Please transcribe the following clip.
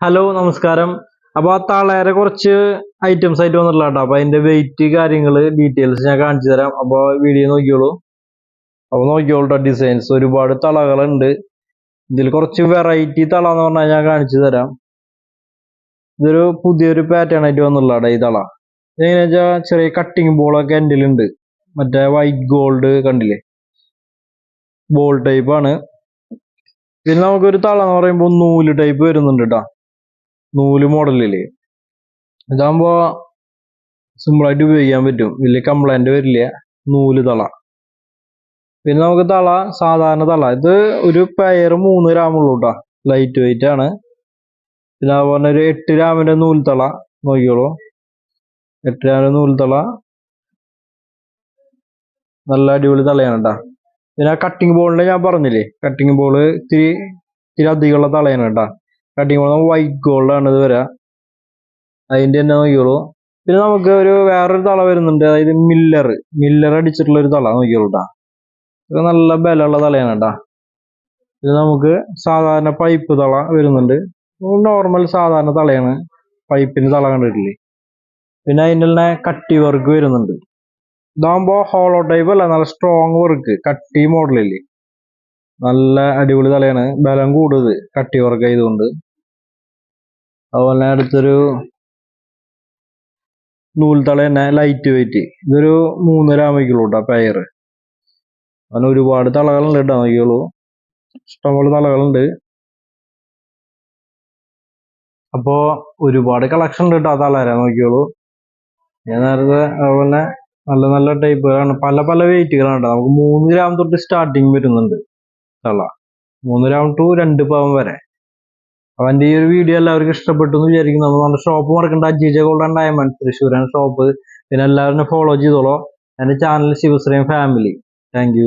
Hello നമസ്കാരം. അപ്പൊ ആ തളയുടെ കുറച്ച് ഐറ്റംസ് ആയിട്ട് വന്നിട്ടില്ല കേട്ടോ അപ്പൊ അതിന്റെ വെയിറ്റ് കാര്യങ്ങൾ ഡീറ്റെയിൽസ് ഞാൻ കാണിച്ചു തരാം. അപ്പൊ വീഡിയോ നോക്കിയോളൂ. അപ്പൊ നോക്കിയോളൂ ഡിസൈൻസ് ഒരുപാട് തളകളുണ്ട്. ഇതിൽ കുറച്ച് വെറൈറ്റി തള എന്ന് പറഞ്ഞാൽ ഞാൻ കാണിച്ചു തരാം. ഇതൊരു പുതിയൊരു പാറ്റേൺ ആയിട്ട് വന്നിട്ടുള്ള ഈ തള. എങ്ങനെയാ വെച്ചാൽ ചെറിയ കട്ടിങ് ബോളൊക്കെ എന്റെ ഉണ്ട്. മറ്റേ വൈറ്റ് ഗോൾഡ് കണ്ടില്ലേ? ബോൾ ടൈപ്പ് ആണ്. പിന്നെ നമുക്കൊരു തള എന്ന് പറയുമ്പോൾ നൂൽ ടൈപ്പ് വരുന്നുണ്ട് കേട്ടോ നൂൽ മോഡലില്ലേ സിമ്പിൾ ആയിട്ട് ഉപയോഗിക്കാൻ പറ്റും. വലിയ കംപ്ലൈന്റ് വരില്ല. നൂൽ തള. പിന്നെ നമുക്ക് തള സാധാരണ തള. ഇത് ഒരു പെയർ മൂന്ന് ഗ്രാമുള്ളൂ കേട്ടോ ലൈറ്റ് വെയിറ്റ് ആണ്. പിന്നെ അതുപോലെ ഒരു എട്ട് ഗ്രാമിന്റെ നൂൽത്തള നോക്കിയോളൂ എട്ട് ഗ്രാമിന്റെ തള. നല്ല അടിപൊളി തളയാണ് കേട്ടോ പിന്നെ കട്ടിങ് ബോളിന്റെ ഞാൻ പറഞ്ഞില്ലേ? കട്ടിങ് ബോൾ ഇത്തിരി ഇത്തിരി അധികമുള്ള തളയാണ് കേട്ടോ കട്ടിങ് ബോൾ വൈറ്റ് ഗോൾഡ് ആണ് ഇത് വരാ. അതിന്റെ തന്നെ നോക്കിയോളൂ പിന്നെ നമുക്ക് ഒരു വേറൊരു തള വരുന്നുണ്ട്. അതായത് മില്ലർ മില്ലർ അടിച്ചിട്ടുള്ള ഒരു തള നോക്കിയോളൂ ഇത് നല്ല ബലമുള്ള തളയാണ് കേട്ടോ ഇത് നമുക്ക് സാധാരണ പൈപ്പ് തള വരുന്നുണ്ട്. നോർമൽ സാധാരണ തളയാണ്. പൈപ്പിന് തള കണ്ടിട്ടില്ലേ? പിന്നെ അതിന്റെ തന്നെ കട്ടി വർക്ക് വരുന്നുണ്ട്. ഇതാകുമ്പോ ഹോളോ ടൈപ്പ് അല്ല നല്ല സ്ട്രോങ് വർക്ക് കട്ടി മോഡലില്ലേ നല്ല അടിപൊളി തലയാണ് ബലം കൂടുതൽ കട്ടി വർക്ക് ആയതുകൊണ്ട്. അതുപോലെ തന്നെ അടുത്തൊരു നൂൽത്തള തന്നെ ലൈറ്റ് വെയിറ്റ് ഇതൊരു മൂന്നര ആമയ്ക്കുള്ളൂ കേട്ടോ പെയർ അങ്ങനെ ഒരുപാട് തളകളുണ്ട് കേട്ടോ നോക്കിയുള്ളൂ ഇഷ്ടംപോലെ തളകളുണ്ട്. അപ്പോ ഒരുപാട് കളക്ഷൻ ഉണ്ട് കേട്ടോ തളര നോക്കിയോളൂ ഞാൻ നേരത്തെ അതുപോലെ നല്ല നല്ല ടൈപ്പുകളാണ് പല പല വെയിറ്റുകളാണ് കേട്ടോ നമുക്ക് മൂന്ന് ഗ്രാം തൊട്ട് സ്റ്റാർട്ടിങ് വരുന്നുണ്ട് തള. മൂന്ന് ഗ്രാം ടു രണ്ട് പവൻ വരെ. എന്റെ ഈ ഒരു വീഡിയോ എല്ലാവർക്കും ഇഷ്ടപ്പെട്ടു എന്ന് വിചാരിക്കുന്നു നമ്മുടെ ഷോപ്പ് മറക്കേണ്ട. അജീജ ഗോൾഡൻ ഡയമണ്ട് തൃശ്ശൂരാണ് ഷോപ്പ് പിന്നെ എല്ലാവരും ഫോളോ ചെയ്തോളൂ. എന്റെ ചാനൽ ശിവശ്രീം ഫാമിലി താങ്ക്